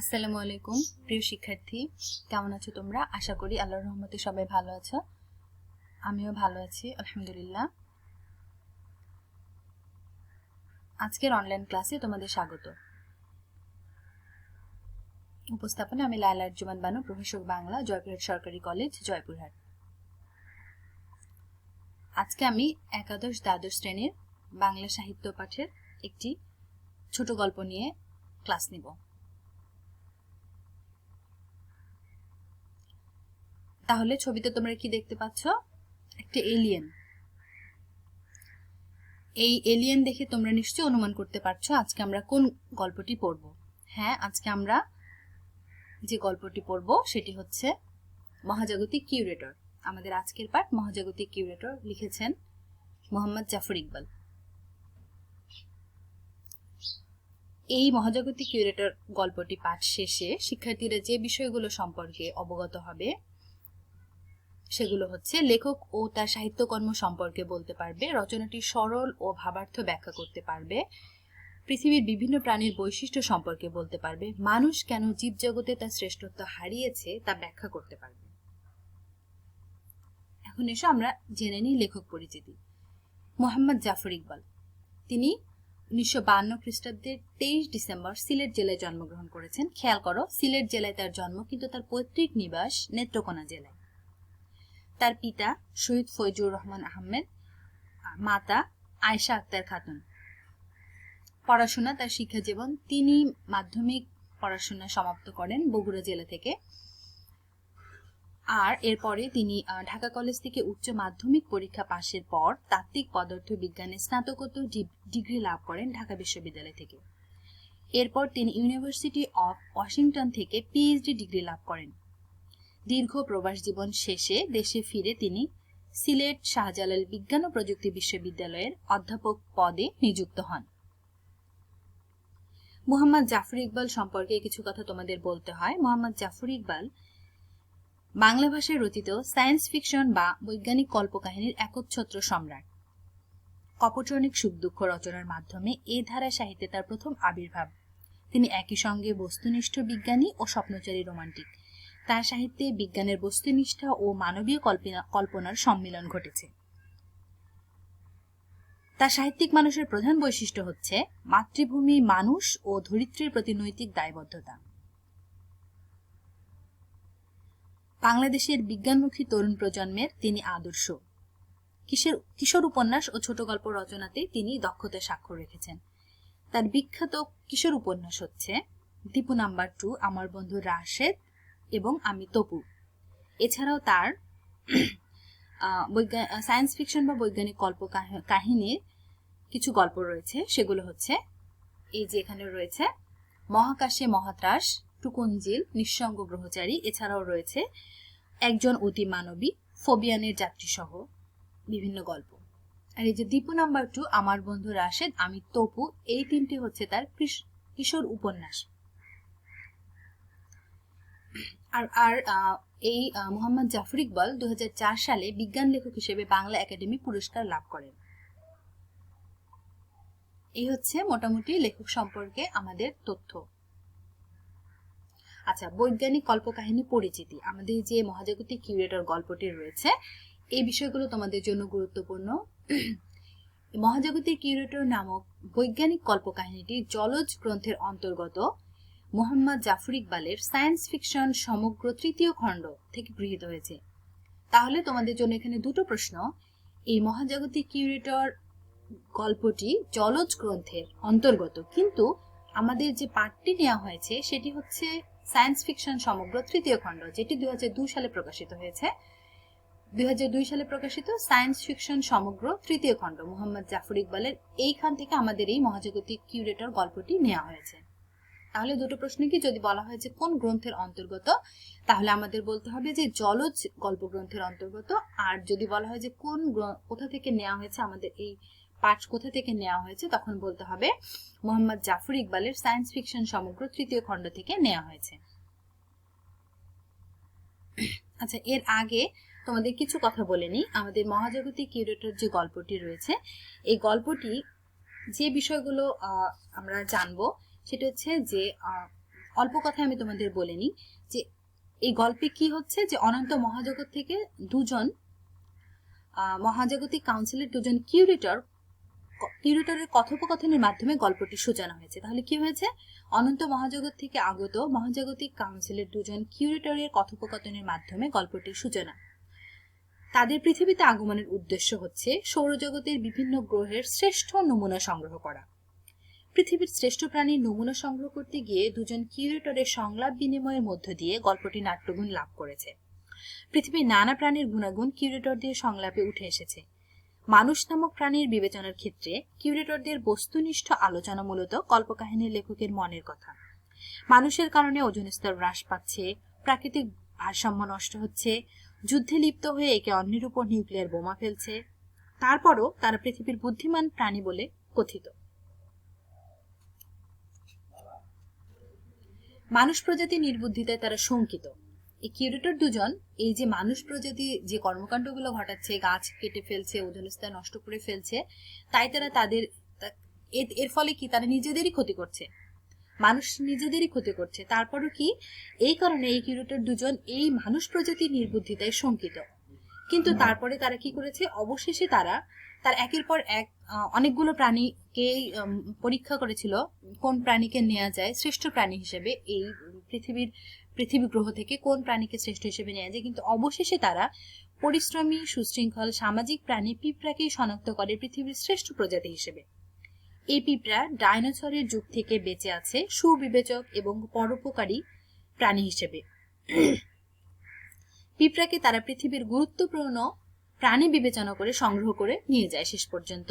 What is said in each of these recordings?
আসসালামু আলাইকুম, প্রিয় শিক্ষার্থী। কেমন আছো তোমরা? আশা করি আল্লাহর রহমতে সবাই ভালো আছো। আমিও ভালো আছি, আলহামদুলিল্লাহ। আজকের অনলাইন ক্লাসে তোমাদের স্বাগত। উপস্থাপনে আমি লায়লা জুমান বানু, প্রফেসর বাংলা, জয়পুরহাট সরকারি কলেজ, জয়পুরহাট। আজকে আমি একাদশ দ্বাদশ শ্রেণির বাংলা সাহিত্য পাঠের একটি ছোট গল্প নিয়ে ক্লাস নিব। তাহলে ছবিতে তোমরা কি দেখতে পাচ্ছ? একটা এলিয়েন এই এলিয়েন দেখে তোমরা নিশ্চয়ই অনুমান করতে পারছ আজকে আমরা কোন গল্পটি পড়ব। হ্যাঁ আজকে আমরা যে গল্পটি পড়ব সেটি হচ্ছে মহাজাগতিক কিউরেটর আমাদের আজকের পাঠ মহাজাগতিক কিউরেটর লিখেছেন মোহাম্মদ জাফর ইকবাল। এই মহাজাগতিক কিউরেটর গল্পটি পাঠ শেষে শিক্ষার্থীরা যে বিষয়গুলো সম্পর্কে অবগত হবে সেগুলো হচ্ছে লেখক ও তার সাহিত্যকর্ম সম্পর্কে বলতে পারবে, রচনাটি সরল ও ভাবার্থ ব্যাখ্যা করতে পারবে, পৃথিবীর বিভিন্ন প্রাণীর বৈশিষ্ট্য সম্পর্কে বলতে পারবে, মানুষ কেন জীবজগতে তার শ্রেষ্ঠত্ব হারিয়েছে তা ব্যাখ্যা করতে পারবে। এখন এসো আমরা জেনে নিই লেখক পরিচিতি। মোহাম্মদ জাফর ইকবাল। তিনি উনিশশো বান্ন খ্রিস্টাব্দের তেইশ ডিসেম্বর সিলেট জেলায় জন্মগ্রহণ করেছেন। খেয়াল করো, সিলেট জেলায় তার জন্ম, কিন্তু তার পৈতৃক নিবাস নেত্রকোনা জেলায়। তার পিতা শহীদ ফৈজুর রহমান আহমেদ, মাতা আয়শা আক্তার খাতুন। পড়াশোনা, তার শিক্ষা জীবন তিনি মাধ্যমিক পড়াশোনা সমাপ্ত করেন বগুড়া জেলা থেকে। আর এরপরে তিনি ঢাকা কলেজ থেকে উচ্চ মাধ্যমিক পরীক্ষা পাশের পর তাত্ত্বিক পদার্থ বিজ্ঞানে স্নাতকোত্তর ডিগ্রি লাভ করেন ঢাকা বিশ্ববিদ্যালয় থেকে। এরপর তিনি ইউনিভার্সিটি অফ ওয়াশিংটন থেকে পিএইচডি ডিগ্রি লাভ করেন। দীর্ঘ প্রবাস জীবন শেষে দেশে ফিরে তিনি সিলেট শাহজালাল বিজ্ঞান ও প্রযুক্তি বিশ্ববিদ্যালয়ের অধ্যাপক পদে নিযুক্ত হন। মোহাম্মদ জাফর ইকবাল সম্পর্কে কিছু কথা তোমাদের বলতে হয়। মোহাম্মদ জাফর ইকবাল বাংলা ভাষায় রচিত সায়েন্স ফিকশন বা বৈজ্ঞানিক কল্পকাহিনীর একচ্ছত্র সম্রাট। কপটনিক সুখ দুঃখ রচনার মাধ্যমে এ ধারা সাহিত্যে তার প্রথম আবির্ভাব। তিনি একই সঙ্গে বস্তুনিষ্ঠ বিজ্ঞানী ও স্বপ্নচারী রোমান্টিক। তার সাহিত্যে বিজ্ঞানের বস্তুনিষ্ঠা ও মানবীয় কল্পনা, কল্পনার সম্মিলন ঘটেছে। তার সাহিত্যিক মানুষের প্রধান বৈশিষ্ট্য হচ্ছে মাতৃভূমি মানুষ ও ধরিত্রীর প্রতি নৈতিক দায়বদ্ধতা। বাংলাদেশের বিজ্ঞানমুখী তরুণ প্রজন্মের তিনি আদর্শ। কিশোর কিশোর উপন্যাস ও ছোট গল্প রচনাতে তিনি দক্ষতা স্বাক্ষর রেখেছেন। তার বিখ্যাত কিশোর উপন্যাস হচ্ছে দীপু নাম্বার টু আমার বন্ধু রাশেদ এবং আমি তপু। এছাড়াও তার সায়েন্স ফিকশন বা বৈজ্ঞানিক কল্প কাহিনীর কিছু গল্প রয়েছে। সেগুলো হচ্ছে, এই যে এখানে রয়েছে, মহাকাশে মহাত্রাস টুকুঞ্জিল নিঃসঙ্গ গ্রহচারী। এছাড়াও রয়েছে, একজন অতি মানবী ফোবিয়ানের যাত্রী সহ বিভিন্ন গল্প। আর এই যে দীপু নাম্বার টু আমার বন্ধু রাশেদ, আমি তপু, এই তিনটি হচ্ছে তার কিশোর উপন্যাস। আর আর এই মোহাম্মদ জাফর ইকবাল দু হাজার চার সালে বিজ্ঞান লেখক হিসেবে বাংলা একাডেমি পুরস্কার লাভ করেন। এই হচ্ছে মোটামুটি লেখক সম্পর্কে আমাদের তথ্য। আচ্ছা বৈজ্ঞানিক কল্পকাহিনী পরিচিতি। আমাদের যে মহাজাগতিক কিউরেটর গল্পটি রয়েছে, এই বিষয়গুলো তোমাদের জন্য গুরুত্বপূর্ণ। মহাজাগতিক কিউরেটর নামক বৈজ্ঞানিক কল্পকাহিনীটি জলজ গ্রন্থের অন্তর্গত। মোহাম্মদ জাফর ইকবালের সায়েন্স ফিকশন সমগ্র তৃতীয় খণ্ড থেকে গৃহীত হয়েছে। তাহলে তোমাদের জন্য এখানে দুটো প্রশ্ন। এই মহাজাগতিক কিউরেটর গল্পটি জলজ গ্রন্থের অন্তর্গত, কিন্তু আমাদের যে পাঠটি নেওয়া হয়েছে সেটি হচ্ছে সায়েন্স ফিকশন সমগ্র তৃতীয় খণ্ড, যেটি দুই হাজার দুই সালে প্রকাশিত হয়েছে। দুই হাজার দুই সালে প্রকাশিত সায়েন্স ফিকশন সমগ্র তৃতীয় খণ্ড, মোহাম্মদ জাফর ইকবালের এইখান থেকে আমাদের এই মহাজাগতিক কিউরেটর গল্পটি নেওয়া হয়েছে। তাহলে দুটো প্রশ্ন কি? যদি বলা হয় যে কোন গ্রন্থের অন্তর্গত, তাহলে আমাদের বলতে হবে যে জলজ গল্প গ্রন্থের অন্তর্গত। আর যদি বলা হয় যে কোন কোথা থেকে নেওয়া হয়েছে, আমাদের এই পাঠ কোথা থেকে নেওয়া হয়েছে, তখন বলতে হবে মোহাম্মদ জাফর ইকবালের সায়েন্স ফিকশন সমগ্র তৃতীয় খণ্ড থেকে নেওয়া হয়েছে। আচ্ছা এর আগে তোমাদের কিছু কথা বলে নিই। আমাদের মহাজাগতিক কিউরেটর যে গল্পটি রয়েছে, এই গল্পটি যে বিষয়গুলো আমরা জানব সেটা হচ্ছে যে অল্প কথায় আমি তোমাদের বলে নিই যে, এই গল্পে কি হচ্ছে যে, অনন্ত মহাজগৎ থেকে দুজন মহাজাগতিক কাউন্সিলের দুজন কিউরেটর কিউরেটরের কথোপকথনের মাধ্যমে গল্পটি সূচনা হয়েছে। তাহলে কি হয়েছে? অনন্ত মহাজগৎ থেকে আগত মহাজাগতিক কাউন্সিলের দুজন কিউরেটরের কথোপকথনের মাধ্যমে গল্পটির সূচনা তাদের পৃথিবীতে আগমনের উদ্দেশ্য হচ্ছে সৌরজগতের বিভিন্ন গ্রহের শ্রেষ্ঠ নমুনা সংগ্রহ করা। পৃথিবীর শ্রেষ্ঠ প্রাণীর নমুনা সংগ্রহ করতে গিয়ে দুজন কিউরেটরের সংলাপ বিনিময়ের মধ্য দিয়ে গল্পটি নাট্যগুণ লাভ করেছে। পৃথিবীর নানা প্রাণীর গুণাগুণ কিউরেটরদের সংলাপে উঠে এসেছে। মানুষ নামক প্রাণীর বিবেচনার ক্ষেত্রে কিউরেটরদের বস্তুনিষ্ঠ আলোচনা মূলত কল্পকাহিনীর লেখকের মনের কথা। মানুষের কারণে ওজন স্তর হ্রাস পাচ্ছে, প্রাকৃতিক ভারসাম্য নষ্ট হচ্ছে, যুদ্ধে লিপ্ত হয়ে একে অন্যের উপর নিউক্লিয়ার বোমা ফেলছে। তারপরও তারা পৃথিবীর বুদ্ধিমান প্রাণী বলে কথিত। মানুষ প্রজাতি নির্বুদ্ধিতায় তারা শঙ্কিত। এই কিউরেটর দুজন এই যে মানুষ প্রজাতি যে কর্মকাণ্ডগুলো ঘটাচ্ছে গাছ কেটে ফেলছে ওজন স্তর নষ্ট করে ফেলছে তাই তারা তাদের এর- এর ফলে কি তারা নিজেদেরই ক্ষতি করছে? মানুষ নিজেদেরই ক্ষতি করছে। তারপরও কি এই কারণে এই কিউরেটর দুজন এই মানুষ প্রজাতির নির্বুদ্ধিতায় শঙ্কিত। কিন্তু তারপরে তারা কি করেছে? অবশেষে তারা তার একের পর এক অনেকগুলো প্রাণীকে পরীক্ষা করেছিল কোন প্রাণীকে নেওয়া যায় শ্রেষ্ঠ প্রাণী হিসেবে এই পৃথিবীর পৃথিবী গ্রহ থেকে কোন প্রাণীকে শ্রেষ্ঠ হিসেবে নেওয়া যায়। কিন্তু অবশেষে তারা পরিশ্রমী, সুশৃঙ্খল, সামাজিক প্রাণী পিঁপড়াকেই শনাক্ত করে পৃথিবীর শ্রেষ্ঠ প্রজাতি হিসেবে। এই পিঁপড়া ডাইনোসরের যুগ থেকে বেঁচে আছে, সুবিবেচক এবং পরোপকারী প্রাণী হিসেবে। পিঁপড়াকে তারা পৃথিবীর গুরুত্বপূর্ণ প্রাণী বিবেচনা করে সংগ্রহ করে নিয়ে যায় শেষ পর্যন্ত।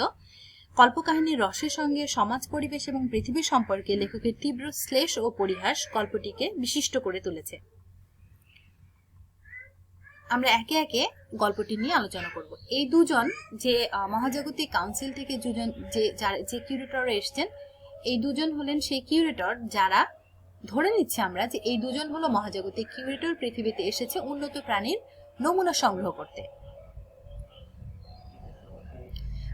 কল্পকাহিনীর রসের সঙ্গে সমাজ পরিবেশ এবং পৃথিবী সম্পর্কে লেখকের তীব্র শ্লেষ ও পরিহাস গল্পটিকে বিশিষ্ট করে তুলেছে। আমরা একে একে গল্পটি নিয়ে আলোচনা করব। এই দুজন যে মহাজাগতিক কাউন্সিল থেকে দুজন যে যে কিউরেটর এসেছেন, এই দুজন হলেন সেই কিউরেটর যারা ধরে নিচ্ছে আমরা যে, এই দুজন হলো মহাজাগতিক কিউরেটর পৃথিবীতে এসেছে উন্নত প্রাণীর নমুনা সংগ্রহ করতে।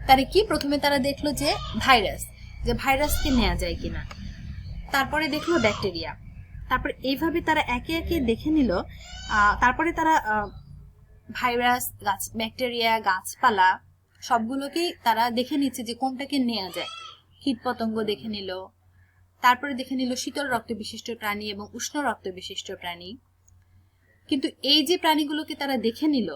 তারা কি? প্রথমে তারা দেখল যে ভাইরাস, যে ভাইরাসকে নেওয়া যায় কিনা। তারপরে দেখল ব্যাকটেরিয়া। তারপর এইভাবে তারা একে একে দেখে নিল। তারপরে তারা ভাইরাস, গাছ, ব্যাকটেরিয়া, গাছপালা সবগুলোকেই তারা দেখে নিচ্ছে যে কোনটাকে নেওয়া যায়। কীটপতঙ্গ দেখে নিল। তারপরে দেখে নিল শীতল রক্ত বিশিষ্ট প্রাণী এবং উষ্ণ রক্ত বিশিষ্ট প্রাণী। কিন্তু এই যে প্রাণীগুলোকে তারা দেখে নিল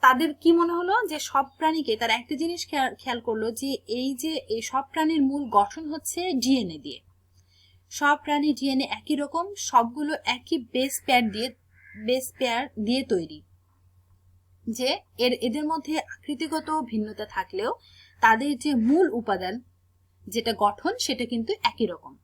তাদের কি মনে হলো? যে সব প্রাণীকে তারা একটা জিনিস খেয়া- খেয়াল করল যে এই যে, এই সব প্রাণীর মূল গঠন হচ্ছে ডিএনএ দিয়ে। সব প্রাণী ডিএনএ একই রকম, সবগুলো একই বেস পেয়ার দিয়ে বেস পেয়ার দিয়ে তৈরি। যে এর, এদের মধ্যে আকৃতিগত ভিন্নতা থাকলেও তাদের যে মূল উপাদান, যেটা গঠন, সেটা কিন্তু একই রকম।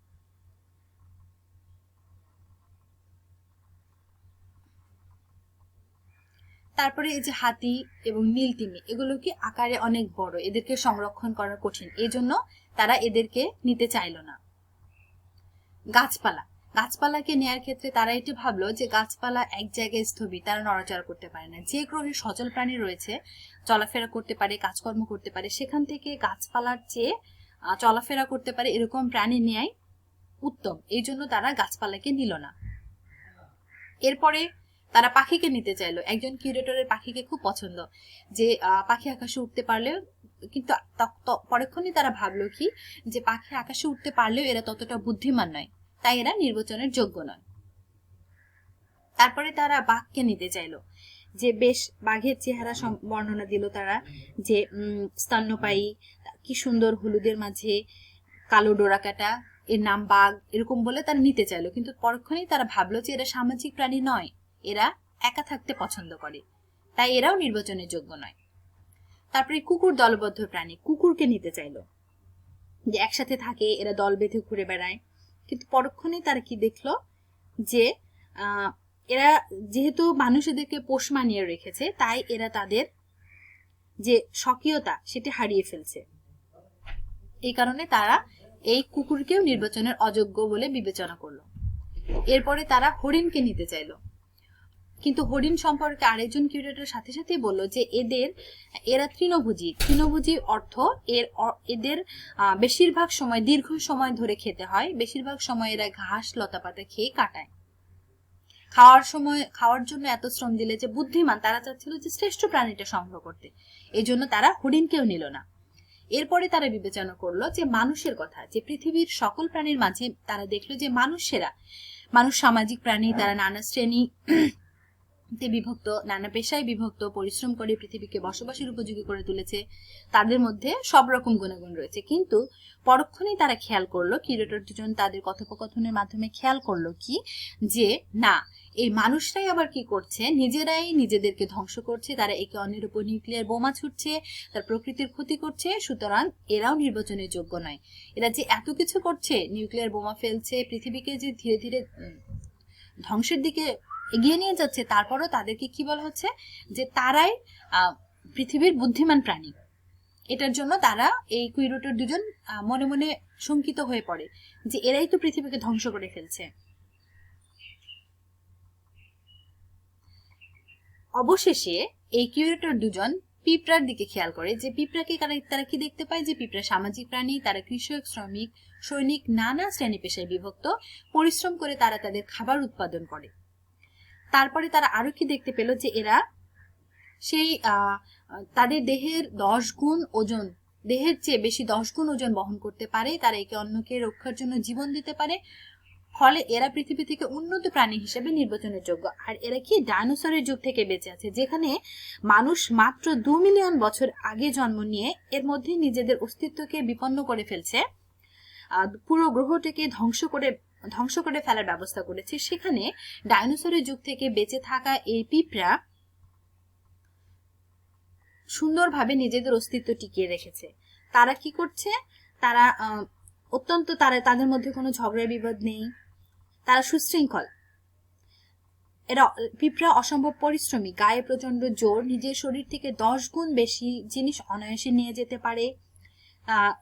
তারপরে এই যে হাতি এবং নীলতিমি এগুলো কি আকারে অনেক বড়, এদেরকে সংরক্ষণ করা কঠিন। এই জন্য তারা এদেরকে নিতে চাইলো না। গাছপালা। গাছপালাকে নেয়ার ক্ষেত্রে তারা এটি ভাবলো যে গাছপালা এক জায়গায় স্থবির, তারা নড়াচড়া করতে পারে না। যে গ্রহে সচল প্রাণী রয়েছে, চলাফেরা করতে পারে, কাজকর্ম করতে পারে, সেখান থেকে গাছপালার চেয়ে চলাফেরা করতে পারে এরকম প্রাণী নেয়াই উত্তম। এই জন্য তারা গাছপালাকে নিল না। এরপরে তারা পাখিকে নিতে চাইলো। একজন কিউরেটরের পাখিকে খুব পছন্দ। যে পাখি আকাশে উঠতে পারলে কিন্তু ত- ত- পরক্ষণে তারা ভাবলো কি, যে পাখি আকাশে উঠতে পারলেও এরা ততটা বুদ্ধিমান নয়, তাই এরা নির্বাচনের যোগ্য নয়। তারপরে তারা বাঘকে নিতে চাইলো। যে, বেশ, বাঘের চেহারা বর্ণনা দিল তারা যে স্তন্যপায়ী, কি সুন্দর হলুদের মাঝে কালো ডোরাকাটা, এর নাম বাঘ, এরকম বলে তারা নিতে চাইলো। কিন্তু পরক্ষণেই তারা ভাবলো যে এরা সামাজিক প্রাণী নয়। এরা একা থাকতে পছন্দ করে। তাই এরাও নির্বাচনের যোগ্য নয়। তারপরে কুকুর দলবদ্ধ প্রাণী কুকুরকে নিতে চাইলো। যে একসাথে থাকে, এরা দল বেঁধে ঘুরে বেড়ায়। কিন্তু পরক্ষণে তারা কি দেখল? যে এরা যেহেতু মানুষ এদেরকে পোষ মানিয়ে রেখেছে, তাই এরা তাদের যে স্বকীয়তা, সেটি হারিয়ে ফেলছে। এই কারণে তারা এই কুকুরকেও নির্বাচনের অযোগ্য বলে বিবেচনা করল। এরপরে তারা হরিণকে নিতে চাইলো। কিন্তু হরিণ সম্পর্কে আরেকজন কিউরেটর সাথে সাথেই বলল যে এদের, এরা তৃণভোজী। তৃণভোজী অর্থ এর এদের বেশিরভাগ সময়, দীর্ঘ সময় ধরে খেতে হয়। বেশিরভাগ সময় এরা ঘাস, লতাপাতা খেয়ে কাটায়। খাওয়ার সময়, খাওয়ার জন্য এত শ্রম দিলে যে বুদ্ধিমান, তারা চাচ্ছিল যে শ্রেষ্ঠ প্রাণীটা সংগ্রহ করতে। এই জন্য তারা হরিণকেও নিল না। এরপরে তারা বিবেচনা করল যে মানুষের কথা, যে পৃথিবীর সকল প্রাণীর মাঝে তারা দেখল যে মানুষেরা, মানুষ সামাজিক প্রাণী, তারা নানা শ্রেণি তে বিভক্ত, নানা পেশায় বিভক্ত, পরিশ্রম করে পৃথিবীকে বসবাসের উপযোগী করে তুলেছে, তাদের মধ্যে সব রকম গুণাগুণ রয়েছে। কিন্তু পরক্ষণেই তারা খেয়াল করল কিউরেটর দুজন তাদের কথোপকথনের মাধ্যমে খেয়াল করল কি, যে না, এই মানুষরাই আবার কি করছে? নিজেরাই নিজেদেরকে ধ্বংস করছে, তারা একে অন্যের উপর নিউক্লিয়ার বোমা ছুটছে, তার প্রকৃতির ক্ষতি করছে, সুতরাং এরাও নির্বাচনের যোগ্য নয়। এরা যে এত কিছু করছে নিউক্লিয়ার বোমা ফেলছে, পৃথিবীকে যে ধীরে ধীরে ধ্বংসের দিকে এগিয়ে নিয়ে যাচ্ছে, তারপরও তাদেরকে কি বলা হচ্ছে? যে তারাই পৃথিবীর বুদ্ধিমান প্রাণী। এটার জন্য তারা এই কুইরোটের দুজন মনে মনে শঙ্কিত হয়ে পড়ে যে এরাই তো পৃথিবীকে ধ্বংস করে ফেলছে। অবশেষে এই কিউরেটর দুজন পিঁপড়ার দিকে খেয়াল করে যে পিঁপড়াকে তারা কি দেখতে পায়? যে পিঁপড়া সামাজিক প্রাণী, তারা কৃষক, শ্রমিক, সৈনিক, নানা শ্রেণি পেশায় বিভক্ত। পরিশ্রম করে তারা তাদের খাবার উৎপাদন করে। তারপরে তারা আরও কি দেখতে পেল যে এরা সেই তাদের দেহের দশ গুণ ওজন, দেহের চেয়ে বেশি দশ গুণ ওজন বহন করতে পারে, তারা একে অন্যকে রক্ষার জন্য জীবন দিতে পারে, ফলে এরা পৃথিবী থেকে উন্নত প্রাণী হিসেবে নির্বাচনের যোগ্য। আর এরা কি ডাইনোসরের যুগ থেকে বেঁচে আছে, যেখানে মানুষ মাত্র দু মিলিয়ন বছর আগে জন্ম নিয়ে এর মধ্যে নিজেদের অস্তিত্বকে বিপন্ন করে ফেলছে পুরো গ্রহটিকে ধ্বংস করে ধ্বংস করে ফেলার ব্যবস্থা করেছে। সেখানে ডাইনোসরের যুগ থেকে বেঁচে থাকা এই পিঁপড়া সুন্দরভাবে নিজেদের অস্তিত্ব টিকিয়ে রেখেছে। তারা কি করছে? তারা অত্যন্ত তারা, তাদের মধ্যে কোনো ঝগড়া বিবাদ নেই। তারা সুশৃঙ্খল। এরা পিঁপড়া অসম্ভব পরিশ্রমী, গায়ে প্রচণ্ড জোর, নিজের শরীর থেকে দশ গুণ বেশি জিনিস অনায়াসে নিয়ে যেতে পারে।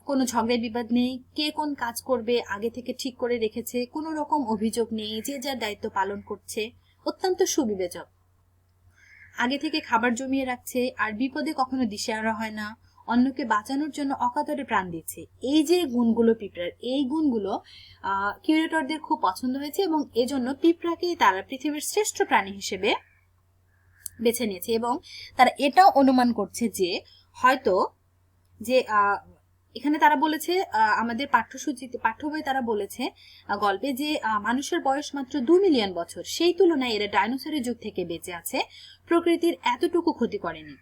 কোনো ঝগড়া বিবাদ নেই, কে কোন কাজ করবে, আগে থেকে ঠিক করে রেখেছে, কোনো রকম অভিযোগ নেই, যে যার দায়িত্ব পালন করছে, অত্যন্ত সুবিবেচক। আগে থেকে খাবার জমিয়ে রাখছে, আর বিপদে কখনো দিশে দিশেহারা হয় না, অন্যকে বাঁচানোর জন্য অকাতরে প্রাণ দিচ্ছে। এই যে গুণগুলো পিঁপড়ার, এই গুণগুলো কিউরেটরদের খুব পছন্দ হয়েছে এবং এজন্য পিঁপড়াকে তারা পৃথিবীর শ্রেষ্ঠ প্রাণী হিসেবে বেছে নিয়েছে এবং তারা এটাও অনুমান করছে যে হয়তো যে এখানে তারা বলেছে আমাদের পাঠ্যসূচিতে, পাঠ্য বই তারা বলেছে গল্পে যে মানুষের বয়স মাত্র দু মিলিয়ন বছর, সেই তুলনায় এরা ডাইনোসরের যুগ থেকে বেঁচে আছে, প্রকৃতির এতটুকু ক্ষতি করেনি।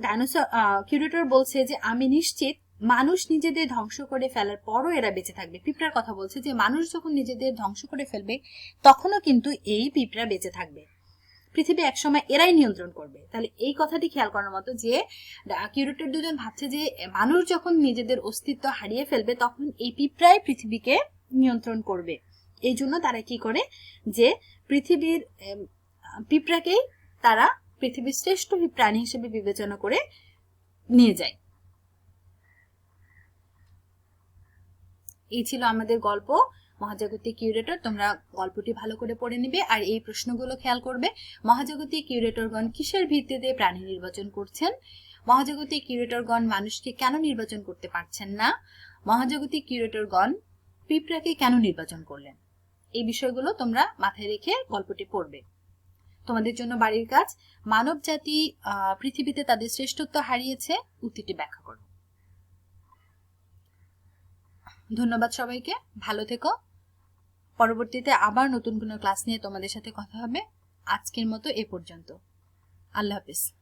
ডাইনোসর কিউরেটর বলছে যে, আমি নিশ্চিত, মানুষ নিজেদের ধ্বংস করে ফেলার পরও এরা বেঁচে থাকবে। পিঁপড়ার কথা বলছে যে, মানুষ যখন নিজেদের ধ্বংস করে ফেলবে, তখনও কিন্তু এই পিঁপড়া বেঁচে থাকবে। পৃথিবী একসময় এরাই নিয়ন্ত্রণ করবে। তাহলে এই কথাটি খেয়াল করার মতো যে কিউরেটর দুজন ভাবছে যে, মানুষ যখন নিজেদের অস্তিত্ব হারিয়ে ফেলবে, তখন এই পিঁপড়াই পৃথিবীকে নিয়ন্ত্রণ করবে। এই জন্য তারা কি করে যে, পৃথিবীর পিঁপড়াকেই তারা পৃথিবীর শ্রেষ্ঠ প্রাণী হিসেবে বিবেচনা করে নিয়ে যায়। এই ছিল আমাদের গল্প। মহাজাগতিক কিউরেটর তোমরা গল্পটি ভালো করে পড়ে নিবে আর এই প্রশ্নগুলো খেয়াল করবে। মহাজাগতিক কিউরেটরগণ কিসের ভিত্তিতে প্রাণী নির্বাচন করছেন? মহাজাগতিক কিউরেটরগণ মানুষকে কেন নির্বাচন করতে পারছেন না? মহাজাগতিক কিউরেটরগণ পিঁপড়াকে কেন নির্বাচন করলেন? এই বিষয়গুলো তোমরা মাথায় রেখে গল্পটি পড়বে। তোমাদের জন্য বাড়ির কাজ মানব জাতি পৃথিবীতে তাদের শ্রেষ্ঠত্ব হারিয়েছে, উক্তিটি ব্যাখ্যা করো। ধন্যবাদ সবাইকে, ভালো থেকো। পরবর্তীতে আবার নতুন কোনো ক্লাস নিয়ে তোমাদের সাথে কথা হবে। আজকের মতো এ পর্যন্ত। আল্লাহ হাফিজ।